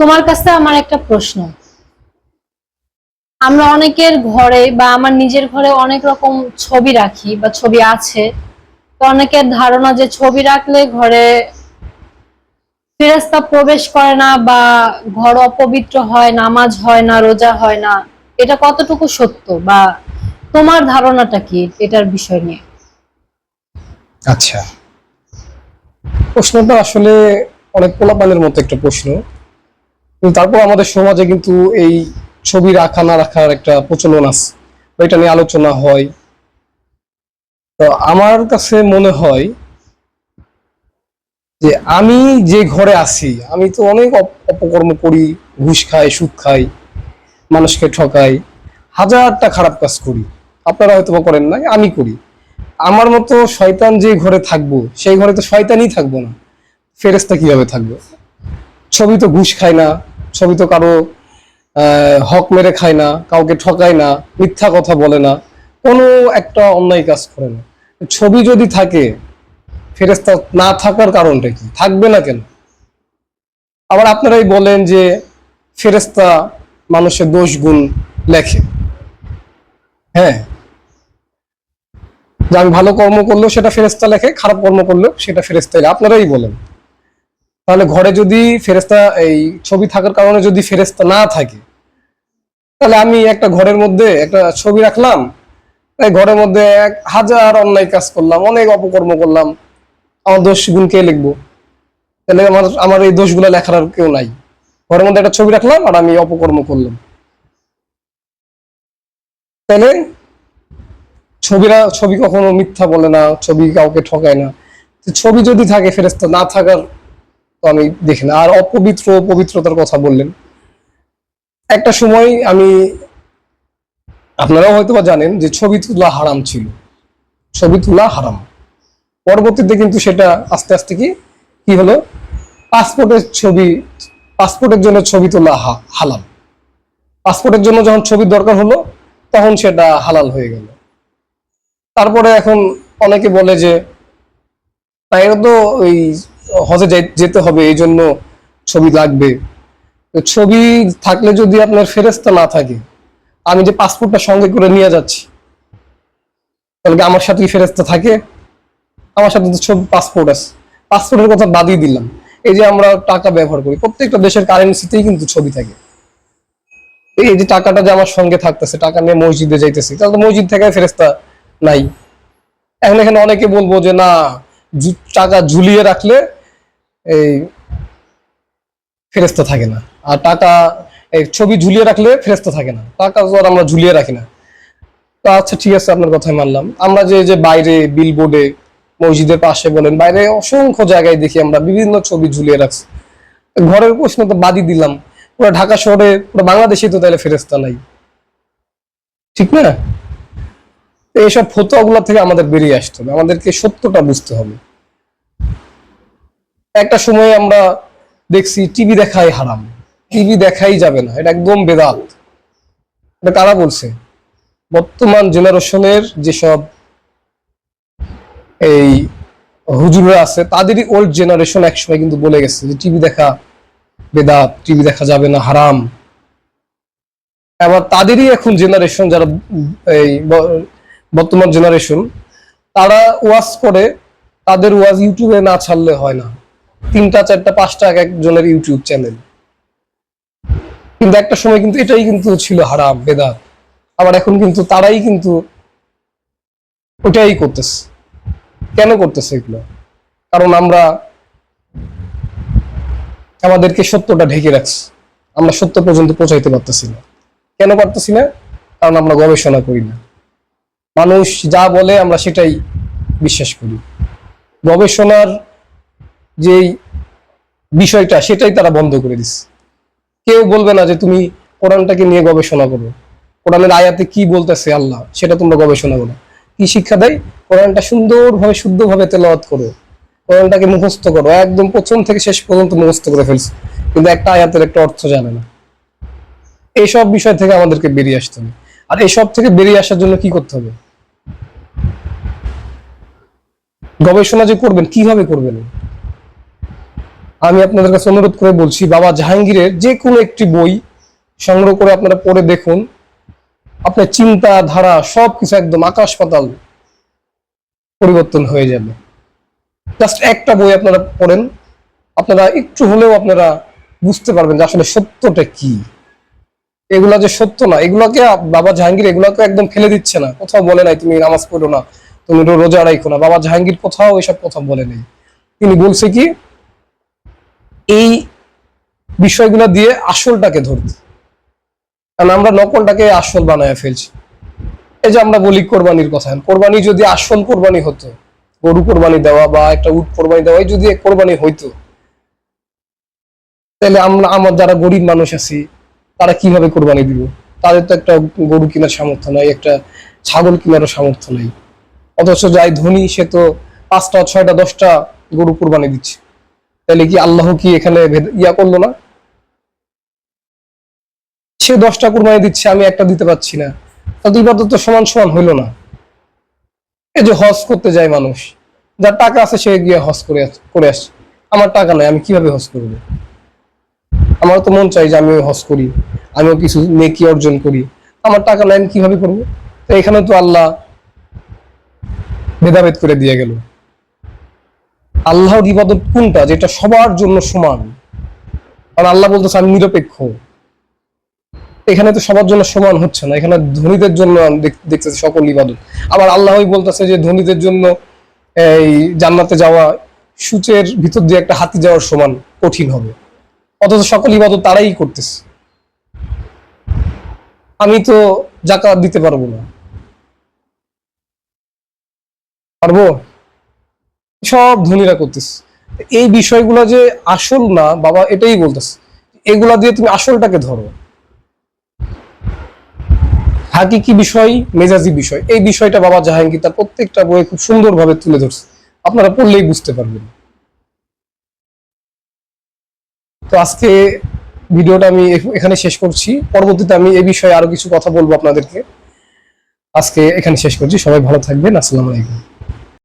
তোমার কাছে আমার একটা প্রশ্ন। আমরা অনেকের ঘরে বা আমার নিজের ঘরে অনেক রকম ছবি রাখি বা ছবি আছে। তো অনেকের ধারণা যে ছবি রাখলে ঘরে ফেরেস্তা প্রবেশ করে না বা ঘর অপবিত্র হয়, নামাজ হয় না, রোজা হয় না। এটা কতটুকু সত্য বা তোমার ধারণাটা কি এটার বিষয় নিয়ে? আচ্ছা। প্রশ্নটা আসলে অনেক পোলাপানের মতো একটা প্রশ্ন। কিন্তু তারপর আমাদের সমাজে কিন্তু এই ছবি রাখা, না রাখার একটা প্রচলন আছে। এটা নিয়ে আলোচনা হয়। তো আমার কাছে মনে হয় যে আমি যে ঘরে আছি, আমি তো অনেক অপকর্ম করি, ঘুষ খাই, সুদ খাই, মানুষকে ঠকাই, হাজারটা খারাপ কাজ করি। আপনারা হয়তো করেন না আমি করি। আমার মতো শয়তান যে ঘরে থাকব, সেই ঘরে তো শয়তানই থাকব না। ফেরেস্তা কীভাবে থাকবে? ছবি তো ঘুষ খায় না ছবি তো কারও হক মেরে খায় না, কাউকে ঠকায় না, মিথ্যা কথা বলে না, কোনো একটা অন্যায় কাজ করে না। ছবি যদি থাকে ফেরেস্তা না থাকার কারণটা কি? থাকবে না কেন? আবার আপনারাই বলেন যে ফেরেস্তা মানুষের দোষ গুণ লেখে। হ্যাঁ। যে আমি ভালো কর্ম করলেও সেটা ফেরেস্তা লেখে, খারাপ কর্ম করলেও সেটা ফেরেস্তা আপনারাই বলেন। তাহলে ঘরে যদি ফেরেস্তা এই ছবি থাকার কারণে যদি ফেরেস্তা না থাকে, তাহলে আমি একটা ঘরের মধ্যে একটা ছবি রাখলাম, এই ঘরের মধ্যে এক হাজার অন্যায় কাজ করলাম, অনেক অপকর্ম করলাম, আমার দোষ গুণ কে লিখব? তাহলে আমার আমার এই দোষগুলো লেখার আর কেউ নাই। ঘরের মধ্যে একটা ছবি রাখলাম আর আমি অপকর্ম করলাম। তাহলে ছবিরা, ছবি কখনো মিথ্যা বলে না, ছবি কাউকে ঠকায় না। ছবি যদি থাকে ফেরেস্তা না থাকার তো আমি দেখি না। আর অপবিত্র, পবিত্রতার কথা বললেন। একটা সময় আমি, আপনারাও হয়তো বা জানেন যে ছবি তোলা হারাম ছিল। ছবি তোলা হারাম। পরবর্তীতে কিন্তু সেটা আস্তে আস্তে কি কি হলো? পাসপোর্টের ছবি, পাসপোর্টের জন্য ছবি তোলা হালাল। পাসপোর্টের জন্য যখন ছবির দরকার হলো, তখন সেটা হালাল হয়ে গেল। তারপরে এখন অনেকে বলে যে, তাই তো ওই হজে যেতে হবে, এই জন্য ছবি লাগবে। ছবি থাকলে যদি আপনার ফেরেস্তা না থাকে, আমি যে পাসপোর্টটা সঙ্গে করে নিয়ে যাচ্ছি, তাহলে আমার সাথে কি ফেরেস্তা থাকে? আমার সাথে তো ছবি, পাসপোর্ট আছে। পাসপোর্টের কথা বাদই দিলাম। এই যে আমরা টাকা ব্যবহার করি, প্রত্যেকটা দেশের কারেন্সিতেই কিন্তু ছবি থাকে। এই যে টাকাটা যে আমার সঙ্গে থাকতেছে, টাকা নিয়ে মসজিদে যাইতেছি, তাহলে তো মসজিদ থেকে ফেরেস্তা নাই। এখন এখানে অনেকে বলব যে, না টাকা ঝুলিয়ে রাখলে এই ফেরেস্তা থাকে না। আর টাকা, এই ছবি ঝুলিয়ে রাখলে ফেরেস্তা থাকে না। টাকা তো আর আমরা ঝুলিয়ে রাখি না। তো আচ্ছা ঠিক আছে, আপনার কথাই মানলাম। আমরা যে যে বাইরে বিলবোর্ডে মসজিদের পাশে বলেন, বাইরে অসংখ্য জায়গায় দেখি আমরা বিভিন্ন ছবি ঝুলিয়ে রাখছি। ঘরের প্রশ্ন তো বাদই দিলাম। পুরো ঢাকা শহরে, পুরো বাংলাদেশে তো তাহলে ফেরেস্তা নাই। ঠিক না? এইসব ফতোয়াগুলো থেকে আমাদের বেরিয়ে আসতে হবে। আমাদেরকে সত্যটা বুঝতে হবে। একটা সময় আমরা দেখছি টিভি দেখাই হারাম। টিভি দেখাই যাবে না, এটা একদম বেদাত। এটা কারা বলছে? বর্তমান জেনারেশনের যেসব এই হুজুররা আছে, তাদেরই ওল্ড জেনারেশন একসময় কিন্তু বলে গেছে যে টিভি দেখা বেদাত টিভি দেখা যাবে না, হারাম। আবার তাদেরই এখন জেনারেশন যারা এই বর্তমান জেনারেশন তারা ওয়াজ করে তাদের ওয়াজ ইউটিউবে না ছাড়লে হয় না। তিনটা, চারটা, পাঁচটা, এক একজনের ইউটিউব চ্যানেল কিন্তু একটা সময় কিন্তু এটাই কিন্তু ছিল হারাম, বেদাত। আবার এখন কিন্তু তারাই কিন্তু ওটাই করতেছে। কেন করতেছে এগুলো? কারণ আমরা আমাদেরকে সত্যটা ঢেকে রাখছি। আমরা সত্য পর্যন্ত পৌঁছাইতে পারতেছি না। কেন পারতেছি না? কারণ আমরা গবেষণা করি না। মানুষ যা বলে আমরা সেটাই বিশ্বাস করি। গবেষণার যেই বিষয়টা সেটাই তারা বন্ধ করে দিচ্ছে কেউ বলবে না যে তুমি কোরআনটাকে নিয়ে গবেষণা করো। কোরআনের আয়াতে কি বলতেছে আল্লাহ, সেটা তোমরা গবেষণা করো। কি শিক্ষা দেয়? কোরআনটা সুন্দরভাবে, শুদ্ধভাবে তেলাওয়াত করো। কোরআনটাকে মুখস্থ করো। একদম প্রথম থেকে শেষ পর্যন্ত মুখস্থ করে ফেলছে। কিন্তু একটা আয়াতের একটা অর্থ জানে না। এইসব বিষয় থেকে আমাদেরকে বেরিয়ে আসতে হবে। আর এইসব থেকে বেরিয়ে আসার জন্য কি করতে হবে? গবেষণা যে করবেন, কীভাবে করবেন? আমি আপনাদের কাছে অনুরোধ করে বলছি, বাবা জাহাঙ্গীরের যে কোনো একটি বই সংগ্রহ করে আপনারা পড়ে দেখুন। আপনার চিন্তা, ধারা সবকিছু একদম আকাশ পাতাল পরিবর্তন হয়ে যাবে। জাস্ট একটা বই আপনারা পড়েন, আপনারা একটু হলেও আপনারা বুঝতে পারবেন যে আসলে সত্যটা কি। এগুলা যে সত্য না, এগুলাকে বাবা জাহাঙ্গীর এগুলাকে একদম ফেলে দিচ্ছে না। কোথাও বলে নাই, তুমি নামাজ পড়ো না, তুমি রোজা রাখো না। বাবা জাহাঙ্গীর কোথাও এসব কথা বলে নেই। তিনি বলছে কি এই বিষয়গুলো দিয়ে আসলটাকে ধরতে। কারণ আমরা নকলটাকে আসল বানায় ফেলছি। এই যে আমরা বলি কোরবানির কথা, কোরবানি যদি আসল কোরবানি হতো, গরু কোরবানি দেওয়া বা একটা উট কোরবানি দেওয়া যদি কোরবানি হইতো, তাহলে আমরা, আমার যারা গরিব মানুষ আছি, তারা কীভাবে কোরবানি দিব? তাদের তো একটা গরু কেনার সামর্থ্য নাই, একটা ছাগল কেনারও সামর্থ্য নাই। অথচ যাই ধনী, সে তো পাঁচটা, ছয়টা, দশটা গরু কোরবানি দিচ্ছে। তাহলে কি আল্লাহ কি এখানে ইয়া করল না? সে দশটা কোরবানি দিচ্ছে, আমি একটা দিতে পারছি না। তাতে ইবাদত তো সমান সমান হইল না। এই যে হজ করতে যায় মানুষ, যার টাকা আছে সে গিয়ে হজ করে করে আসছে আমার টাকা নাই, আমি কীভাবে হজ করব? আমার তো মন চাই যে আমিও হজ করি, আমিও কিছু নেকি অর্জন করি। আমার টাকা নাই, আমি কীভাবে করব? তো এখানে তো আল্লাহ ভেদাভেদ করে দিয়ে গেল। আল্লাহর ইবাদত কোনটা যেটা সবার জন্য সমান? কারণ আল্লাহ বলতেছে, আমি নিরপেক্ষ। এখানে তো সবার জন্য সমান হচ্ছে না। এখানে ধনীদের জন্য দেখতেছি সকল ইবাদত। আবার আল্লাহই বলতেছে যে ধনীদের জন্য এই জান্নাতে যাওয়া সূচের ভিতর দিয়ে একটা হাতি যাওয়ার সমান কঠিন হবে। অথচ সকল ইবাদত তারাই করতেছে। আমি তো জাকাত দিতে পারব না। পারব? সব ধনীরা করতেছে। এই বিষয়গুলো যে আসল না, বাবা এটাই বলতেছে। এগুলা দিয়ে তুমি আসলটাকে ধরো। হাকিকি বিষয়, মেজাজি বিষয়, এই বিষয়টা বাবা জাহাঙ্গীর তার প্রত্যেকটা বইয়ে খুব সুন্দরভাবে তুলে ধরছে। আপনারা পড়লেই বুঝতে পারবেন। তো আজকে ভিডিওটা আমি এখানে শেষ করছি। পরবর্তীতে আমি এই বিষয়ে আরও কিছু কথা বলব আপনাদেরকে। আজকে এখানে শেষ করছি। সবাই ভালো থাকবেন। আসসালামু আলাইকুম।